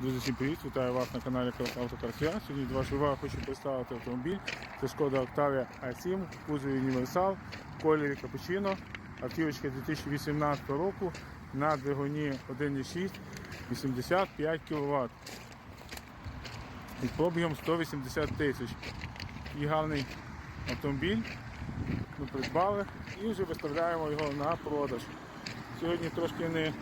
Друзі, всім привіт! Вітаю вас на каналі Автокарсія. Сьогодні до вашої уваги хочу представити автомобіль. Це Шкода Octavia A7, в кузові Універсал, кольорі Капучино. Автівочка 2018 року на двигуні 1.6 85 кВт. Під пробігом 180 тисяч. І гарний автомобіль. Ми придбали і вже виставляємо його на продаж. Сьогодні трошки не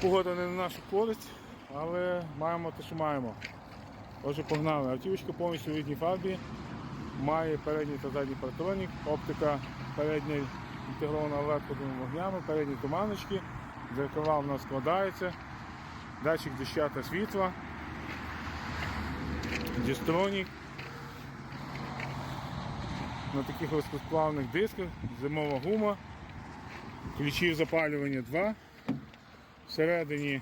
Погода не на нашу користь, але маємо те, що маємо. Отже, погнали. Автівочка повністю в рідній фарбі, має передній та задній партронік, оптика передня інтегрована LED-ходовими вогнями, передні туманочки, дзеркала в нас складається, датчик доща та світла, дістронік. На таких легкосплавних дисках, зимова гума, ключів запалювання 2. Всередині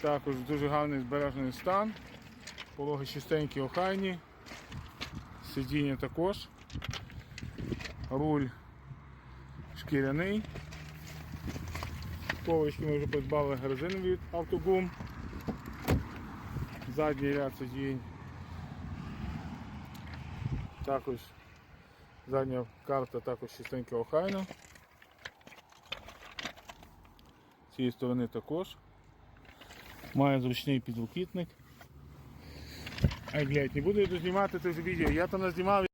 також дуже гарний збережений стан, пологи чистенькі, охайні, сидіння також, руль шкіряний. Ковочки ми вже придбали резину від автогум. Задній ряд сидінь. Також задня карта також чистенька охайна. Цієї сторони також. Має зручний підлокітник. Ай, блядь, не буду я дознімати це відео. Я там назнімав